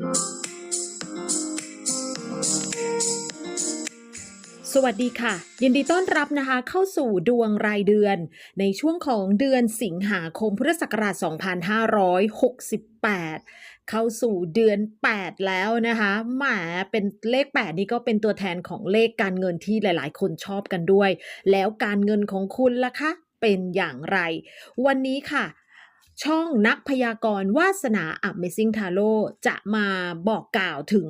สวัสดีค่ะ ยินดีต้อนรับนะคะเข้าสู่ดวงรายเดือน ในช่วงของเดือนสิงหาคมพุทธศักราช 2568 เข้าสู่เดือน 8 แล้วนะคะแหมเป็นเลข 8 นี่ก็เป็นตัวแทนของเลขการเงินที่หลายๆ คนชอบกันด้วย แล้วการเงินของคุณล่ะคะเป็นอย่างไร วันนี้ค่ะ ช่องนักพยากรณ์วาสนา Amazing Tarot จะมาบอกกล่าวถึง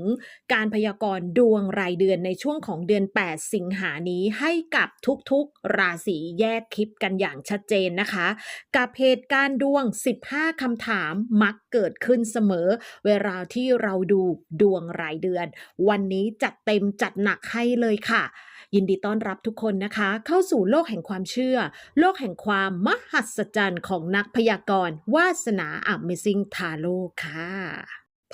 การพยากรณ์ดวงรายเดือนในช่วงของเดือน 8 สิงหานี้ให้กับทุกๆ ราศีแยกคลิปกันอย่างชัดเจนนะคะ กับเหตุการณ์ดวง 15 คำถามมักเกิดขึ้นเสมอ เวลาที่เราดูดวงรายเดือน วันนี้จัดเต็มจัดหนักให้เลยค่ะ ยินดีต้อนรับทุกคนนะคะ เข้าสู่โลกแห่งความเชื่อ โลกแห่งความมหัศจรรย์ของนักพยากรณ์วาสนา Amazing Tarot ค่ะ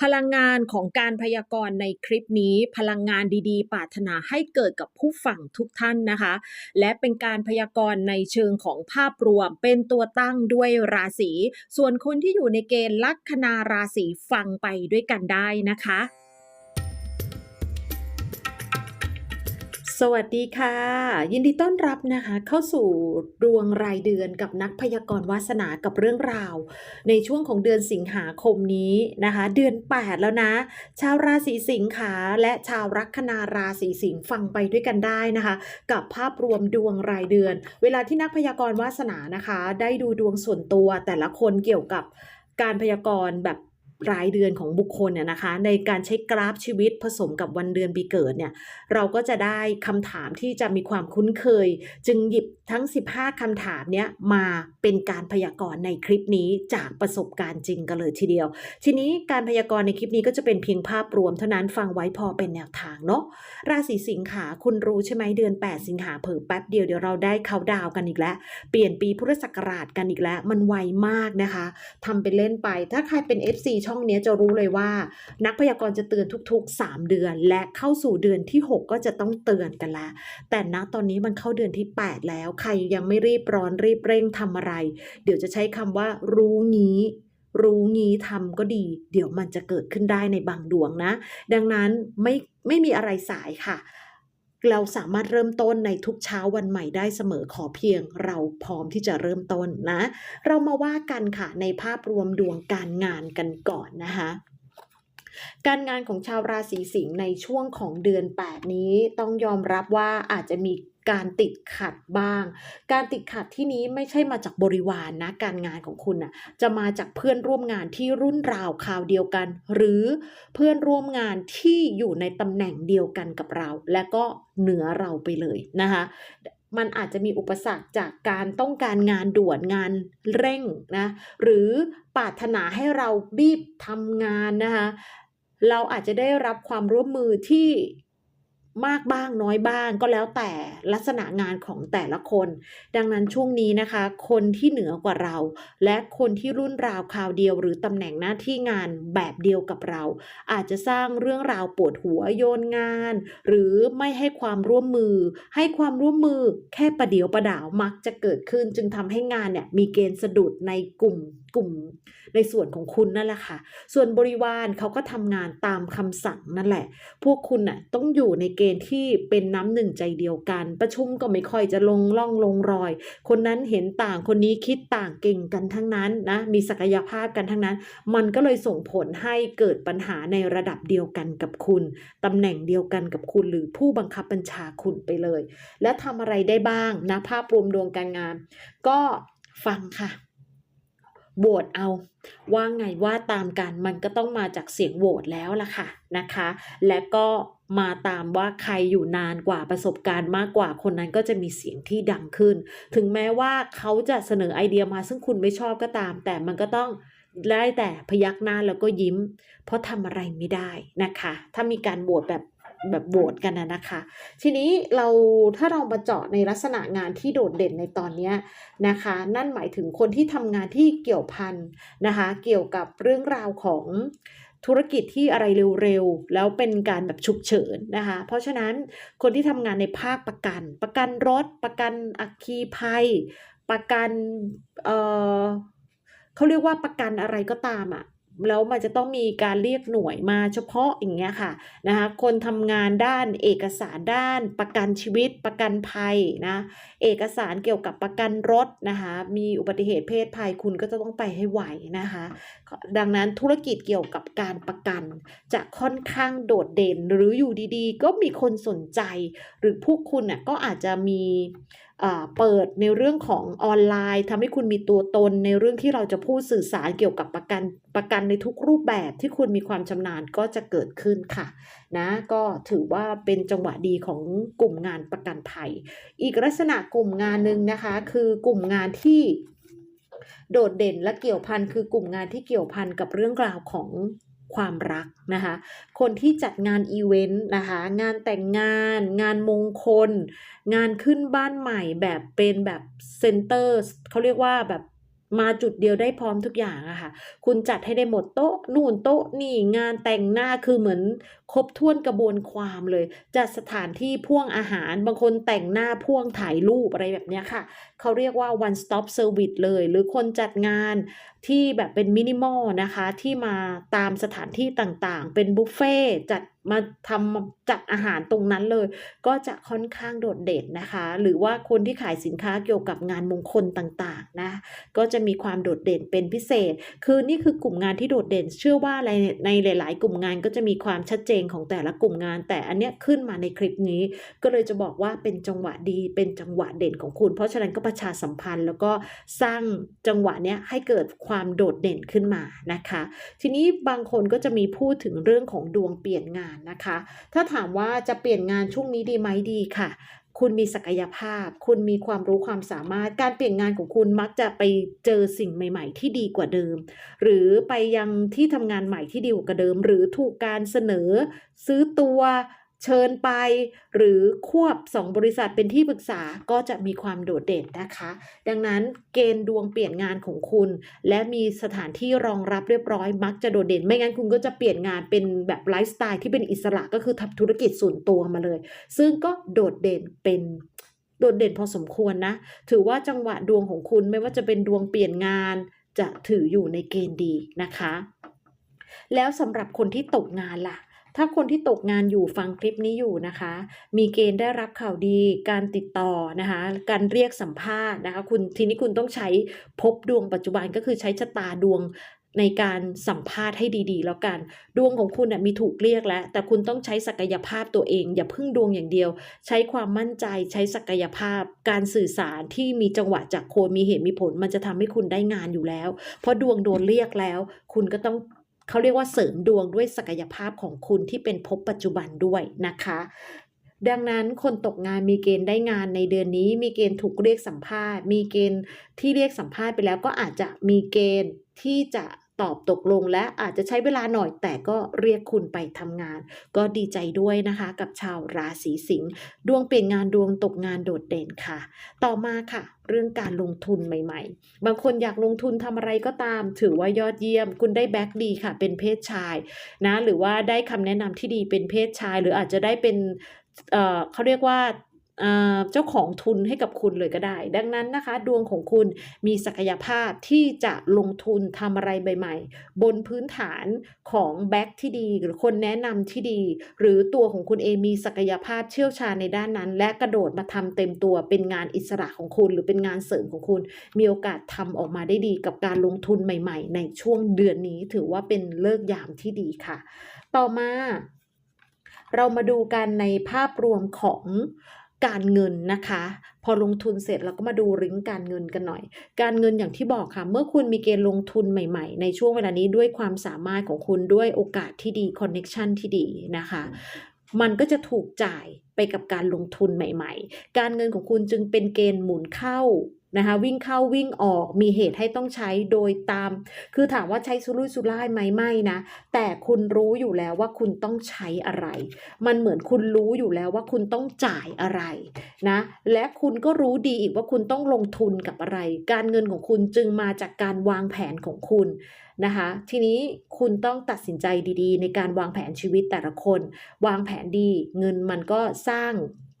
พลังงานของการพยากรณ์ในคลิปนี้ พลังงานดีๆ ปรารถนาให้เกิดกับผู้ฟังทุกท่านนะคะ และเป็นการพยากรณ์ในเชิงของภาพรวม เป็นตัวตั้งด้วยราศีส่วนคนที่อยู่ในเกณฑ์ลัคนาราศีฟังไปด้วยกันได้นะคะ สวัสดีค่ะ ยินดีต้อนรับนะคะ เข้าสู่ดวงรายเดือนกับนักพยากรณ์วาสนากับเรื่องราว ในช่วงของเดือนสิงหาคมนี้นะคะ เดือน 8 แล้วนะ ชาวราศีสิงค์ค่ะและชาวลัคนาราศีสิงห์ฟังไปด้วยกันได้นะคะ กับภาพรวมดวงรายเดือน เวลาที่นักพยากรณ์วาสนานะคะ ได้ดูดวงส่วนตัวแต่ละคนเกี่ยวกับการพยากรณ์แบบ รายเดือนของบุคคลเนี่ยนะคะ ในการใช้กราฟชีวิตผสมกับวันเดือนปีเกิดเนี่ยเราก็จะได้คำถามที่จะมีความคุ้นเคย จึงหยิบทั้ง 15คำถามเนี้ยมาเป็นการพยากรณ์ในคลิปนี้จากประสบการณ์จริงกันเลยทีเดียว ทีนี้การพยากรณ์ในคลิปนี้ก็จะเป็นเพียงภาพรวมเท่านั้นฟังไว้พอเป็นแนวทางเนาะราศีสิงหาคุณรู้ใช่ไหมเดือน 8 สิงหาเผลอแป๊บเดียวเดี๋ยวเราได้เขาดาวกันอีกแล้ว เปลี่ยนปีพุทธศักราชกันอีกแล้ว มันไวมากนะคะทำไปเล่นไปถ้าใครเป็น FC ช่ช่องนี้จะรู้เลยว่า นักพยากรณ์จะเตือนทุกๆ 3 เดือน และเข้าสู่เดือนที่ 6 ก็จะต้องเตือนกันละแต่ณตอนนี้มันเข้าเดือนที่ 8 แล้ว ใครยังไม่รีบร้อนรีบเร่งทำอะไร เดี๋ยวจะใช้คำว่ารู้งี้รู้งี้ทำก็ดี เดี๋ยวมันจะเกิดขึ้นได้ในบางดวงนะ ดังนั้นไม่ไม่มีอะไรสายค่ะ เราสามารถเริ่มต้นในทุกเช้าวันใหม่ได้เสมอขอเพียง เราพร้อมที่จะเริ่มต้นนะ เรามาว่ากันค่ะในภาพรวมดวงการงานกันก่อนนะคะการงานของชาวราศีสิงห์ในช่วงของเดือน 8 นี้ต้องยอมรับว่าอาจจะมี การติดขัดบ้าง การติดขัดที่นี้ไม่ใช่มาจากบริวารนนะการงานของคุณน่ะจะมาจากเพื่อนร่วมงานที่รุ่นราวคราวเดียวกัน หรือเพื่อนร่วมงานที่อยู่ในตำแหน่งเดียวกันกับเรา และก็เหนือเราไปเลยนะคะมันอาจจะมีอุปสรรคจากการต้องการงานด่วนงานเร่งนะหรือปรารถนาให้เรารีบทำงานนะคะเราอาจจะได้รับความร่วมมือที่ มากบ้างน้อยบ้างก็แล้วแต่ลักษณะงานของแต่ละคน ดังนั้นช่วงนี้นะคะ คนที่เหนือกว่าเรา และคนที่รุ่นราวคราวเดียว หรือตำแหน่งหน้าที่งานแบบเดียวกับเรา อาจจะสร้างเรื่องราวปวดหัวโยนงาน หรือไม่ให้ความร่วมมือ ให้ความร่วมมือแค่ประเดียวประดาวมักจะเกิดขึ้น จึงทำให้งานเนี่ยมีเกณฑ์สะดุดในกลุ่ม กลุ่มในส่วนของคุณนั่นแหละค่ะ ส่วนบริวารเขาก็ทำงานตามคำสั่งนั่นแหละ พวกคุณน่ะต้องอยู่ในเกณฑ์ที่เป็นน้ำหนึ่งใจเดียวกัน ประชุมก็ไม่ค่อยจะลงล่องลงรอย คนนั้นเห็นต่างคนนี้คิดต่างเก่งกันทั้งนั้นนะมีศักยภาพกันทั้งนั้น มันก็เลยส่งผลให้เกิดปัญหาในระดับเดียวกันกับคุณตำแหน่งเดียวกันกับคุณหรือผู้บังคับบัญชาคุณไปเลย และทำอะไรได้บ้างนะภาพรวมดวงการงาน ก็ฟังค่ะ โหวตเอาว่าไงว่าตามกันมันก็ต้องมาจากเสียงโหวตแล้วล่ะค่ะนะคะ และก็มาตามว่าใครอยู่นานกว่าประสบการณ์มากกว่าคนนั้นก็จะมีเสียงที่ดังขึ้น ถึงแม้ว่าเขาจะเสนอไอเดียมาซึ่งคุณไม่ชอบก็ตาม แต่มันก็ต้องได้แต่พยักหน้าแล้วก็ยิ้ม เพราะทำอะไรไม่ได้นะคะ ถ้ามีการโหวตแบบ แบบโหวตกันนะนะคะ ทีนี้เราถ้าเรามาเจาะในลักษณะงานที่โดดเด่นในตอนนี้นะคะ นั่นหมายถึงคนที่ทำงานที่เกี่ยวพันนะคะ เกี่ยวกับเรื่องราวของธุรกิจที่อะไรเร็วๆ แล้วเป็นการแบบฉุกเฉินนะคะ เพราะฉะนั้นคนที่ทำงานในภาคประกัน ประกันรถ ประกันอัคคีภัย ประกัน เอ่อเขาเรียกว่าประกันอะไรก็ตามอะ แล้วมันจะต้องมีการเรียกหน่วยมาเฉพาะอย่างเงี้ยค่ะนะคะคนทำงานด้านเอกสารด้านประกันชีวิตประกันภัยนะเอกสารเกี่ยวกับประกันรถนะคะมีอุบัติเหตุเพศภัยคุณก็จะต้องไปให้ไหวนะคะดังนั้นธุรกิจเกี่ยวกับการประกัน จะค่อนข้างโดดเด่นหรืออยู่ดีๆ ก็มีคนสนใจ หรือพวกคุณน่ะก็อาจจะมี เปิดในเรื่องของออนไลน์ทำให้คุณมีตัวตนในเรื่องที่เราจะพูดสื่อสารเกี่ยวกับประกันประกันในทุกรูปแบบที่คุณมีความชำนาญก็จะเกิดขึ้นค่ะนะก็ถือว่าเป็นจังหวะดีของกลุ่มงานประกันภัย อีกลักษณะกลุ่มงานหนึ่งนะคะ คือกลุ่มงานที่โดดเด่นและเกี่ยวพันคือ กลุ่มงานที่เกี่ยวพันกับเรื่องราวของ ความรักนะคะ คนที่จัดงานอีเวนต์นะคะ งานแต่งงาน งานมงคล งานขึ้นบ้านใหม่แบบเป็นแบบเซ็นเตอร์เขาเรียกว่าแบบมาจุดเดียวได้พร้อมทุกอย่างอะค่ะ คุณจัดให้ได้หมดโต๊ะ นู่นโต๊ะนี่งานแต่งหน้าคือเหมือนครบถ้วนกระบวนความเลย จัดสถานที่พ่วงอาหาร บางคนแต่งหน้าพ่วงถ่ายรูปอะไรแบบนี้ค่ะ เขาเรียกว่า one stop service เลย หรือคนจัดงานที่แบบเป็นมินิมอลนะคะ ที่มาตามสถานที่ต่างๆ เป็นบุฟเฟ่จัดมาทำจัดอาหารตรงนั้นเลย ก็จะค่อนข้างโดดเด่นนะคะ หรือว่าคนที่ขายสินค้าเกี่ยวกับงานมงคลต่างๆนะ ก็จะมีความโดดเด่นเป็นพิเศษ คือนี่คือกลุ่มงานที่โดดเด่น เชื่อว่าในในหลาย ๆ กลุ่มงานก็จะมีความชัดเจนของแต่ละกลุ่มงาน แต่อันเนี้ยขึ้นมาในคลิปนี้ ก็เลยจะบอกว่าเป็นจังหวะดีเป็นจังหวะเด่นของคุณ เพราะฉะนั้นก็ประชาสัมพันธ์ แล้วก็สร้างจังหวะเนี้ยให้เกิดความโดดเด่นขึ้นมานะคะ ทีนี้บางคนก็จะมีพูดถึงเรื่องของดวงเปลี่ยนงานนะคะ ถ้าถามว่าจะเปลี่ยนงานช่วงนี้ดีไหมดีค่ะ คุณมีศักยภาพ คุณมีความรู้ความสามารถ การเปลี่ยนงานของคุณมักจะไปเจอสิ่งใหม่ ๆ ที่ดีกว่าเดิม หรือไปยังที่ทำงานใหม่ที่ดีกว่าเดิม หรือถูกการเสนอซื้อตัว เชิญไปหรือควบสองบริษัทเป็นที่ปรึกษาก็จะมีความโดดเด่นนะคะ ดังนั้นเกณฑ์ดวงเปลี่ยนงานของคุณ และมีสถานที่รองรับเรียบร้อยมักจะโดดเด่น ไม่งั้นคุณก็จะเปลี่ยนงานเป็นแบบไลฟ์สไตล์ที่เป็นอิสระก็คือทำธุรกิจส่วนตัวมาเลย ซึ่งก็โดดเด่นเป็นโดดเด่นพอสมควรนะ ถือว่าจังหวะดวงของคุณไม่ว่าจะเป็นดวงเปลี่ยนงาน จะถืออยู่ในเกณฑ์ดีนะคะ แล้วสำหรับคนที่ตกงานล่ะ ถ้าคนที่ตกงานอยู่ฟังคลิปนี้อยู่นะคะ มีเกณฑ์ได้รับข่าวดี การติดต่อนะคะ การเรียกสัมภาษณ์นะคะ คุณทีนี้คุณต้องใช้พบดวงปัจจุบันก็คือใช้ชะตาดวงในการสัมภาษณ์ให้ดีๆ แล้วกัน ดวงของคุณนะมีถูกเรียกแล้ว แต่คุณต้องใช้ศักยภาพตัวเอง อย่าพึ่งดวงอย่างเดียว ใช้ความมั่นใจใช้ศักยภาพ การสื่อสารที่มีจังหวะจากโคนมีเหตุมีผล มันจะทำให้คุณได้งานอยู่แล้ว เพราะดวงโดนเรียกแล้ว คุณก็ต้อง เขาเรียกว่าเสริมดวงด้วยศักยภาพของคุณที่เป็นภพปัจจุบันด้วยนะคะ ดังนั้นคนตกงานมีเกณฑ์ได้งานในเดือนนี้ มีเกณฑ์ถูกเรียกสัมภาษณ์ มีเกณฑ์ที่เรียกสัมภาษณ์ไปแล้วก็อาจจะมีเกณฑ์ที่จะ ตอบตกลงและอาจจะใช้เวลาหน่อยแต่ก็เรียกคุณไปทำงาน ก็ดีใจด้วยนะคะกับชาวราศีสิงห์ดวงเปลี่ยนงานดวงตกงานโดดเด่นค่ะ ต่อมาค่ะ เรื่องการลงทุนใหม่ๆ บางคนอยากลงทุนทำอะไรก็ตาม ถือว่ายอดเยี่ยม คุณได้แบ็กดีค่ะ เป็นเพศชายนะหรือว่าได้คำแนะนำที่ดีเป็นเพศชาย หรืออาจจะได้เป็นเเขาเรียกว่า เจ้าของทุนให้กับคุณเลยก็ได้ ดังนั้นนะคะ ดวงของคุณมีศักยภาพที่จะลงทุนทำอะไรใหม่ๆ บนพื้นฐานของแบ็กที่ดี หรือคนแนะนำที่ดี หรือตัวของคุณเองมีศักยภาพเชี่ยวชาญในด้านนั้น และกระโดดมาทำเต็มตัวเป็นงานอิสระของคุณ หรือเป็นงานเสริมของคุณ มีโอกาสทำออกมาได้ดีกับการลงทุนใหม่ ๆ ในช่วงเดือนนี้ถือว่าเป็นเลิกยามที่ดีค่ะ ต่อมา เรามาดูกันในภาพรวมของ การเงินนะคะ พอลงทุนเสร็จเราก็มาดูริ้งการเงินกันหน่อย การเงินอย่างที่บอกค่ะ เมื่อคุณมีเกณฑ์ลงทุนใหม่ๆ ในช่วงเวลานี้ด้วยความสามารถของคุณด้วยโอกาสที่ดีคอนเน็ชันที่ดีนะคะ มันก็จะถูกจ่ายไปกับการลงทุนใหม่ ๆ การเงินของคุณจึงเป็นเกณฑ์หมุนเข้า นะคะวิ่งเข้าวิ่งออกมีเหตุให้ต้องใช้โดยตาม คือถามว่าใช้สุรุ่ยสุร่ายไหมไม่นะ แต่คุณรู้อยู่แล้วว่าคุณต้องใช้อะไร มันเหมือนคุณรู้อยู่แล้วว่าคุณต้องจ่ายอะไรนะและคุณก็รู้ดีอีกว่าคุณต้องลงทุนกับอะไร การเงินของคุณจึงมาจากการวางแผนของคุณนะคะทีนี้คุณต้องตัดสินใจดีๆ ในการวางแผนชีวิตแต่ละคน วางแผนดีเงินมันก็สร้าง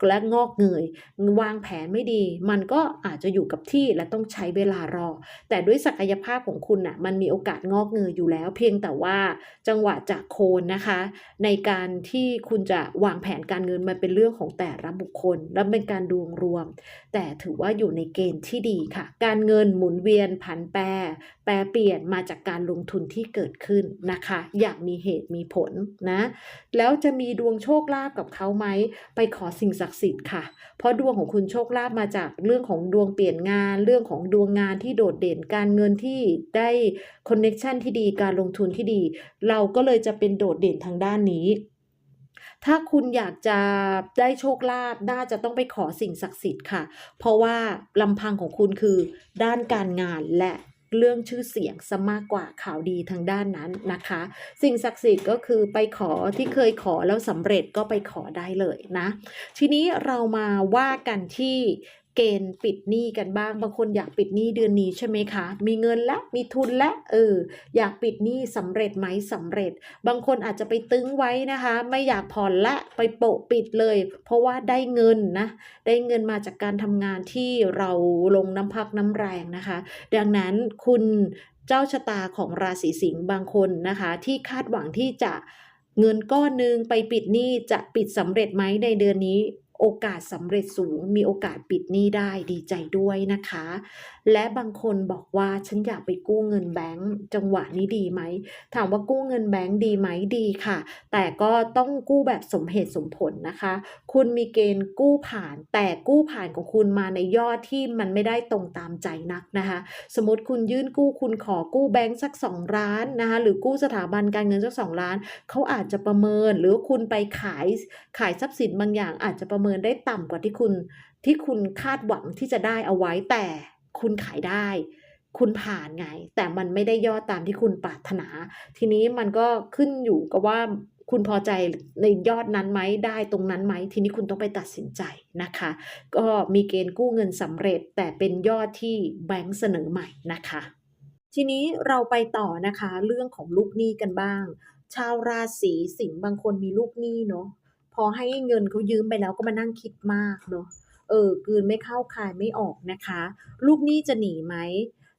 และงอกเงย วางแผนไม่ดี มันก็อาจจะอยู่กับที่และต้องใช้เวลารอ แต่ด้วยศักยภาพของคุณน่ะมันมีโอกาสงอกเงยอยู่แล้ว เพียงแต่ว่าจังหวะจากโคนนะคะ ในการที่คุณจะวางแผนการเงินมันเป็นเรื่องของแต่ละบุคคล และเป็นการดวงรวม แต่ถือว่าอยู่ในเกณฑ์ที่ดีค่ะ การเงินหมุนเวียนผันแปรแปรเปลี่ยนมาจากการลงทุนที่เกิดขึ้นนะคะ อย่างมีเหตุมีผลนะ แล้วจะมีดวงโชคลาภกับเขาไหมไปขอสิ่งศักดิ์สิทธิ์ค่ะ เพราะดวงของคุณโชคลาภมาจากเรื่องของดวงเปลี่ยนงาน เรื่องของดวงงานที่โดดเด่นการเงินที่ได้คอนเน็ชันที่ดีการลงทุนที่ดี เราก็เลยจะเป็นโดดเด่นทางด้านนี้ถ้าคุณอยากจะได้โชคลาภน่าจะต้องไปขอสิ่งศักดิ์สิทธิ์ค่ะ เพราะว่าลำพังของคุณคือด้านการงานและ เรื่องชื่อเสียงซะมากกว่าข่าวดีทางด้านนั้นนะคะ สิ่งศักดิ์สิทธิ์ก็คือไปขอที่เคยขอแล้วสำเร็จก็ไปขอได้เลยนะ ทีนี้เรามาว่ากันที่ เกณฑ์ปิดหนี้กันบ้าง บางคนอยากปิดหนี้เดือนนี้ใช่ไหมคะ มีเงินและมีทุนและเอออยากปิดหนี้สำเร็จไหมสำเร็จ บางคนอาจจะไปตึงไว้นะคะ ไม่อยากผ่อนละไปโปะปิดเลย เพราะว่าได้เงินนะได้เงินมาจากการทำงานที่เราลงน้ำพักน้ำแรงนะคะ ดังนั้นคุณเจ้าชะตาของราศีสิงห์บางคนนะคะ ที่คาดหวังที่จะเงินก้อนหนึ่งไปปิดหนี้จะปิดสำเร็จไหมในเดือนนี้ โอกาสสำเร็จสูง มีโอกาสปิดหนี้ได้ดีใจด้วยนะคะ และบางคนบอกว่าฉันอยากไปกู้เงินแบงก์จังหวะนี้ดีไหม ถามว่ากู้เงินแบงก์ดีไหมดีค่ะ แต่ก็ต้องกู้แบบสมเหตุสมผลนะคะ คุณมีเกณฑ์กู้ผ่าน แต่กู้ผ่านของคุณมาในยอดที่มันไม่ได้ตรงตามใจนักนะคะ สมมติคุณยื่นกู้คุณขอกู้แบงก์สัก 2 ล้านนะคะหรือกู้สถาบันการเงินสัก 2 ล้าน เขาอาจจะประเมินหรือคุณไปขายขายทรัพย์สินบางอย่างอาจจะประเมินินได้ต่ำกว่าที่คุณที่คุณคาดหวังที่จะได้เอาไว้แต่คุณขายได้ คุณผ่านไง แต่มันไม่ได้ยอดตามที่คุณปรารถนา ทีนี้มันก็ขึ้นอยู่กับว่าคุณพอใจในยอดนั้นไหมได้ตรงนั้นไหม ทีนี้คุณต้องไปตัดสินใจนะคะ ก็มีเกณฑ์กู้เงินสำเร็จ แต่เป็นยอดที่แบงก์เสนอใหม่นะคะ ทีนี้เราไปต่อนะคะ เรื่องของลูกหนี้กันบ้าง ชาวราศีสิงห์บางคนมีลูกหนี้เนาะ พอให้เงินเขายืมไปแล้วก็มานั่งคิดมากเนาะเออกลืนไม่เข้าคายไม่ออกนะคะ ลูกหนี้จะหนีไหม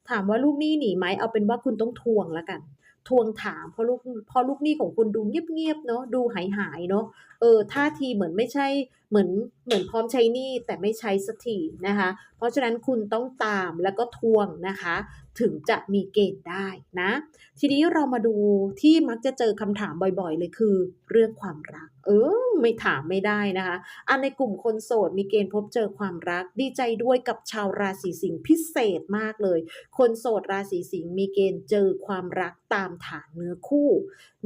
ถามว่าลูกหนี้หนีไหมเอาเป็นว่าคุณต้องทวงแล้วกันทวงถามเพราะลูกเพราะลูกหนี้ของคุณดูเงียบๆเนาะดูหายหายเนาะเออท่าทีเหมือนไม่ใช่เหมือนเหมือนพร้อมใช้หนี้แต่ไม่ใช้สักทีนะคะ เพราะฉะนั้นคุณต้องตามแล้วก็ทวงนะคะ ถึงจะมีเกณฑ์ได้นะ ทีนี้เรามาดูที่มักจะเจอคำถามบ่อยๆ เลยคือ เรื่องความรัก เออไม่ถามไม่ได้นะคะ อันในกลุ่มคนโสดมีเกณฑ์พบเจอความรัก ดีใจด้วยกับชาวราศีสิงห์พิเศษมากเลย คนโสดราศีสิงห์มีเกณฑ์เจอความรักตามฐานเนื้อคู่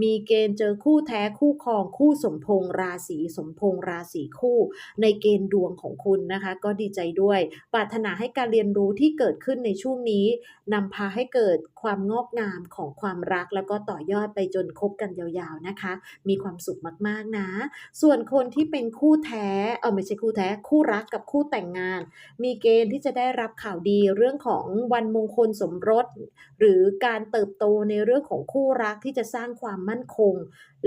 มีเกณฑ์เจอคู่แท้คู่ครองคู่สมพงษ์ราศีสมพงษ์ราศีคู่ ในเกณฑ์ดวงของคุณนะคะ ก็ดีใจด้วย ปรารถนาให้การเรียนรู้ที่เกิดขึ้นในช่วงนี้นำพาให้เกิด ความงอกงามของความรัก แล้วก็ต่อยอดไปจนคบกันยาวๆนะคะ มีความสุขมากๆนะ ส่วนคนที่เป็นคู่แท้เออไม่ใช่คู่แท้ คู่รักกับคู่แต่งงาน มีเกณฑ์ที่จะได้รับข่าวดีเรื่องของวันมงคลสมรส หรือการเติบโตในเรื่องของคู่รักที่จะสร้างความมั่นคง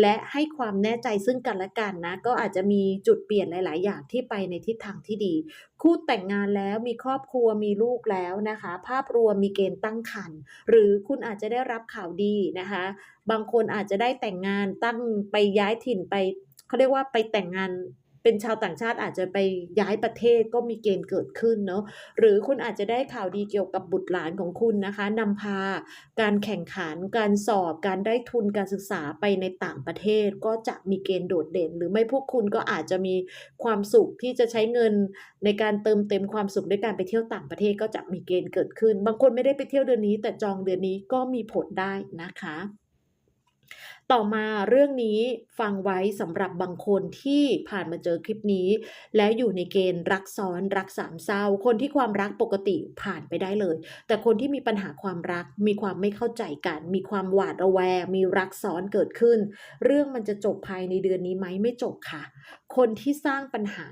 และให้ความแน่ใจซึ่งกันและกันนะ ก็อาจจะมีจุดเปลี่ยนหลาย ๆ อย่างที่ไปในทิศทางที่ดี คู่แต่งงานแล้วมีครอบครัวมีลูกแล้วนะคะ ภาพรวมมีเกณฑ์ตั้งครรภ์หรือคุณอาจจะได้รับข่าวดีนะคะ บางคนอาจจะได้แต่งงานตั้งไปย้ายถิ่นไปเขาเรียกว่าไปแต่งงาน เป็นชาวต่างชาติอาจจะไปย้ายประเทศก็มีเกณฑ์เกิดขึ้นเนาะหรือคุณอาจจะได้ข่าวดีเกี่ยวกับบุตรหลานของคุณนะคะนำพาการแข่งขันการสอบการได้ทุนการศึกษาไปในต่างประเทศก็จะมีเกณฑ์โดดเด่น หรือไม่พวกคุณก็อาจจะมีความสุขที่จะใช้เงินในการเติมเต็มความสุขด้วยการไปเที่ยวต่างประเทศก็จะมีเกณฑ์เกิดขึ้น บางคนไม่ได้ไปเที่ยวเดือนนี้ แต่จองเดือนนี้ก็มีผลได้นะคะ ต่อมาเรื่องนี้ฟังไว้สำหรับบางคนที่ผ่านมาเจอคลิปนี้ แล้วอยู่ในเกณฑ์รักซ้อนรักสามเศร้า คนที่ความรักปกติผ่านไปได้เลย แต่คนที่มีปัญหาความรักมีความไม่เข้าใจกัน มีความหวาดระแวงมีรักซ้อนเกิดขึ้น เรื่องมันจะจบภายในเดือนนี้ไหมไม่จบค่ะ คนที่สร้างปัญหา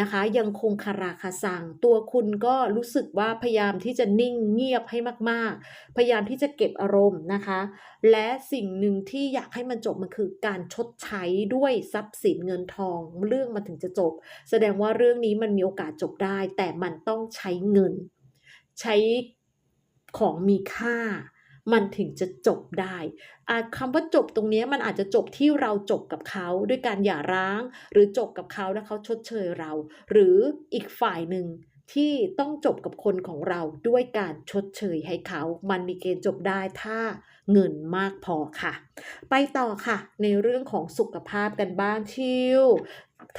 นะคะ ยังคงคาราคาซังตัวคุณก็รู้สึกว่าพยายามที่จะนิ่งเงียบให้มาก ๆ พยายามที่จะเก็บอารมณ์นะคะ และสิ่งหนึ่งที่อยากให้มันจบมันคือการชดใช้ด้วยทรัพย์สินเงินทองเรื่องมันถึงจะจบ แสดงว่าเรื่องนี้มันมีโอกาสจบได้ แต่มันต้องใช้เงิน ใช้ของมีค่า มันถึงจะจบได้คำว่าจบตรงนี้มันอาจจะจบที่เราจบกับเขาด้วยการหย่าร้าง หรือจบกับเขาแล้วเขาชดเชยเรา หรืออีกฝ่ายหนึ่งที่ต้องจบกับคนของเราด้วยการชดเชยให้เขา มันมีเกณฑ์จบได้ถ้าเงินมากพอค่ะ ไปต่อค่ะ ในเรื่องของสุขภาพกันบ้างชิว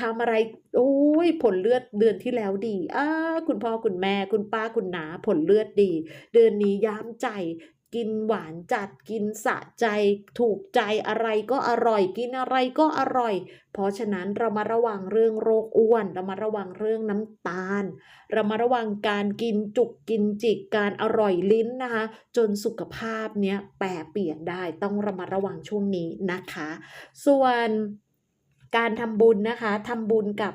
ทำอะไรโอ้ยผลเลือดเดือนที่แล้วดีอ้าคุณพ่อคุณแม่คุณป้าคุณนาผลเลือดดี เดือนนี้ย้ำใจ กินหวานจัดกินสะใจ ถูกใจอะไรก็อร่อย กินอะไรก็อร่อย เพราะฉะนั้นเรามาระวังเรื่องโรคอ้วนเรามาระวังเรื่องน้ำตาล เรามาระวังการกินจุกกินจิกการอร่อยลิ้นนะคะ จนสุขภาพเนี้ยแปรเปลี่ยนได้ต้องระมัดระวังช่วงนี้นะคะ ส่วนการทำบุญนะคะทำบุญกับ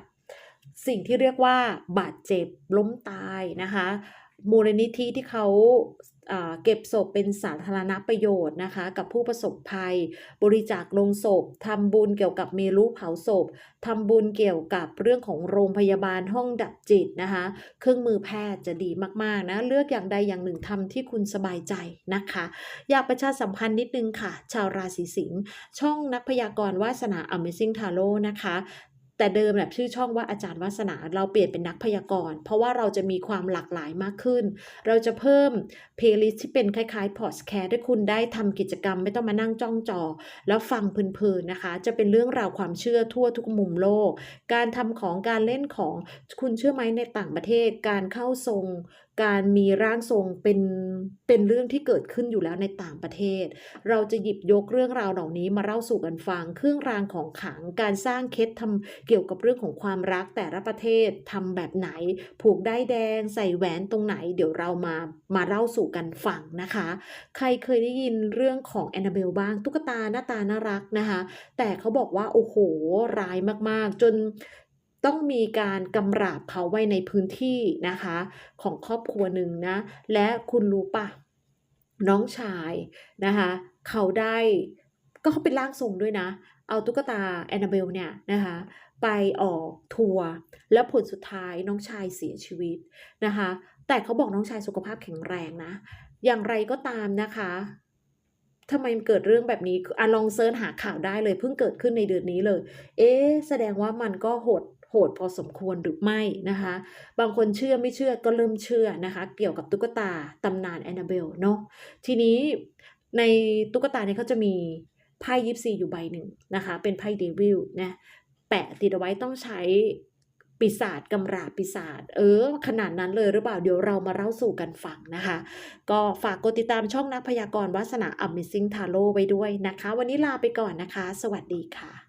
สิ่งที่เรียกว่าบาดเจ็บล้มตายนะคะมูลนิธิที่เขาอ่า เก็บศพเป็นสาธารณประโยชน์นะคะ กับผู้ประสบภัย บริจาคลงศพทำบุญเกี่ยวกับเมรุเผาศพทำบุญเกี่ยวกับเรื่องของโรงพยาบาลห้องดับจิตนะคะ เครื่องมือแพทย์จะดีมากๆนะเลือกอย่างใดอย่างหนึ่งทำที่คุณสบายใจนะคะ อยากประชาสัมพันธ์นิดนึงค่ะ ชาวราศีสิงห์ช่องนักพยากรณ์วาสนา Amazing Tarot นะคะ แต่เดิมแบบชื่อช่องว่าอาจารย์วาสนาเราเปลี่ยนเป็นนักพยากรณ์ เพราะว่าเราจะมีความหลากหลายมากขึ้น เราจะเพิ่มเพลย์ลิสต์ที่เป็นคล้ายๆพอดแคสต์ให้คุณได้ทำกิจกรรมไม่ต้องมานั่งจ้องจอ แล้วฟังเพลินๆนะคะ จะเป็นเรื่องราวความเชื่อทั่วทุกมุมโลก การทำของการเล่นของคุณเชื่อไหมในต่างประเทศการเข้าทรง การมีร่างทรงเป็นเป็นเรื่องที่เกิดขึ้นอยู่แล้วในต่างประเทศ เราจะหยิบยกเรื่องราวเหล่านี้มาเล่าสู่กันฟัง เครื่องรางของขลังการสร้างเคล็ดทำเกี่ยวกับเรื่องของความรักแต่ละประเทศทำแบบไหน ผูกได้แดง ใส่แหวนตรงไหน เดี๋ยวเรามามาเล่าสู่กันฟังนะคะ ใครเคยได้ยินเรื่องของแอนนาเบลบ้างตุ๊กตาหน้าตาน่ารักนะคะ แต่เขาบอกว่าโอ้โหร้ายมากๆ จน ต้องมีการกำราบเขาไว้ในพื้นที่นะคะ ของครอบครัวหนึ่งนะ และคุณรู้ปะน้องชายนะคะ เขาได้ก็เขาเป็นร่างทรงด้วยนะ เอาตุ๊กตาแอนนาเบลเนี่ยนะคะไปออกทัวร์แล้วผลสุดท้ายน้องชายเสียชีวิตนะคะ แต่เขาบอกน้องชายสุขภาพแข็งแรงนะ อย่างไรก็ตามนะคะทำไมเกิดเรื่องแบบนี้อะลองเซิร์ชหาข่าวได้เลยเพิ่งเกิดขึ้นในเดือนนี้เลย เอ๊แสดงว่ามันก็โหด โหดพอสมควรหรือไม่นะคะ บางคนเชื่อไม่เชื่อก็เริ่มเชื่อนะคะ เกี่ยวกับตุ๊กตาตำนานแอนนาเบลเนาะทีนี้ในตุ๊กตาเนี่ยเขาจะมีไพ่ยิปซีอยู่ใบหนึ่งนะคะ เป็นไพ่เดวิลนะแปะติดเอาไว้ต้องใช้ปีศาจกำราปีศาจเออ ขนาดนั้นเลยหรือเปล่าเดี๋ยวเรามาเล่าสู่กันฟังนะคะ ก็ฝากกดติดตามช่องนักพยากรณ์วาสนา Amazing Tarot ไว้ด้วยนะคะ วันนี้ลาไปก่อนนะคะ สวัสดีค่ะ